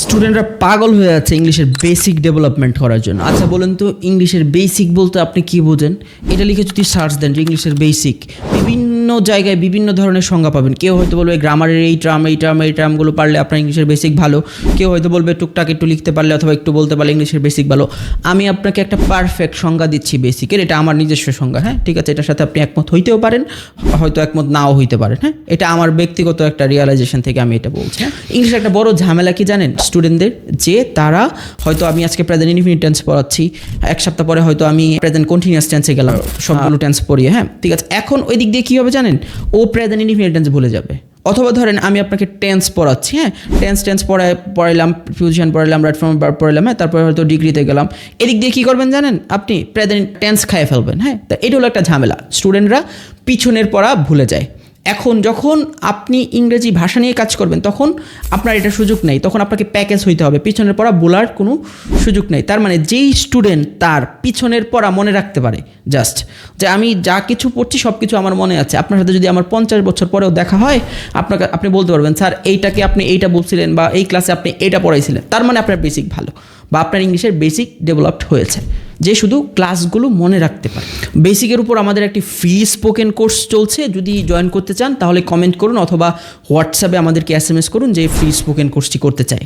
স্টুডেন্টরা পাগল হয়ে যাচ্ছে ইংলিশের বেসিক ডেভেলপমেন্ট করার জন্য। আচ্ছা বলেন তো, ইংলিশের বেসিক বলতে আপনি কি বোঝেন? এটা লিখে যদি সার্চ দেন যে ইংলিশের বেসিক বিভিন্ন জায়গায় বিভিন্ন ধরনের সংজ্ঞা পাবেন। কেউ হয়তো বলবে গ্রামারের এই ট্রাম এই ট্রাম এই ট্রামগুলো পারলে আপনার ইংলিশের বেসিক ভালো। কেউ হয়তো বলবে টুকটাক একটু লিখতে পারলে অথবা একটু বলতে পারলে ইংলিশের বেসিক ভালো। আমি আপনাকে একটা পারফেক্ট সংজ্ঞা দিচ্ছি বেসিকের এটা আমার নিজস্ব সংজ্ঞা হ্যাঁ? ঠিক আছে এটার সাথে আপনি একমত হইতেও পারেন হয়তো একমত নাও হইতে পারেন হ্যাঁ? এটা আমার ব্যক্তিগত একটা রিয়ালাইজেশন থেকে আমি এটা বলছি হ্যাঁ? ইংলিশের একটা বড় ঝামেলা কি জানেন স্টুডেন্টদের যে তারা হয়তো আমি আজকে প্রেজেন্ট ইনফিনিট টেন্স পড়াচ্ছি এক সপ্তাহ পরে হয়তো আমি প্রেজেন্ট কন্টিনিউয়াস টেন্সে গেলাম সবগুলো টেন্স পড়িয়ে হ্যাঁ? ঠিক আছে এখন ওই দিক দিয়ে কী হবে জানেন? ও প্রেজেন্ট ইনফিনিট টেন্স ভুলে যাবে। অথবা ধরেন আমি আপনাকে টেন্স পড়াচ্ছি হ্যাঁ? টেন্স টেন্স পড়ায়, পড়াইলাম ফিউশন পড়াইলাম রাইট ফর্ম পড়াইলাম হ্যাঁ? তারপরে হয়তো ডিগ্রিতে গেলাম। এদিক দিয়ে কী করবেন জানেন? আপনি প্রেজেন্ট টেন্স খাইয়ে ফেলবেন হ্যাঁ? তা এটা হলো একটা ঝামেলা। স্টুডেন্টরা পিছনের পড়া ভুলে যায়। এখন যখন আপনি ইংরেজি ভাষা নিয়ে কাজ করবেন, তখন আপনার এটা সুযোগ নেই। তখন আপনাকে প্যাকেজ হইতে হবে। পিছনের পড়া বলার কোনো সুযোগ নেই। তার মানে যেই স্টুডেন্ট তার পিছনের পড়া মনে রাখতে পারে জাস্ট যে আমি যা কিছু পড়ছি সব কিছু আমার মনে আছে। আপনার সাথে যদি আমার পঞ্চাশ বছর পরেও দেখা হয়, আপনাকে, আপনি বলতে পারবেন, স্যার, এইটাকে আপনি এইটা বলছিলেন বা এই ক্লাসে আপনি এইটা পড়াইছিলেন। তার মানে আপনার বেসিক ভালো। বা আপনার ইংলিশের বেসিক ডেভেলপড হয়েছে, যে শুধু ক্লাসগুলো মনে রাখতে পারে। বেসিকের উপর আমাদের একটি ফ্রি স্পোকেন কোর্স চলছে, যদি জয়েন করতে চান তাহলে কমেন্ট করুন অথবা হোয়াটসঅ্যাপে আমাদেরকে এস এম এস করুন যে ফ্রি স্পোকেন কোর্সটি করতে চাই।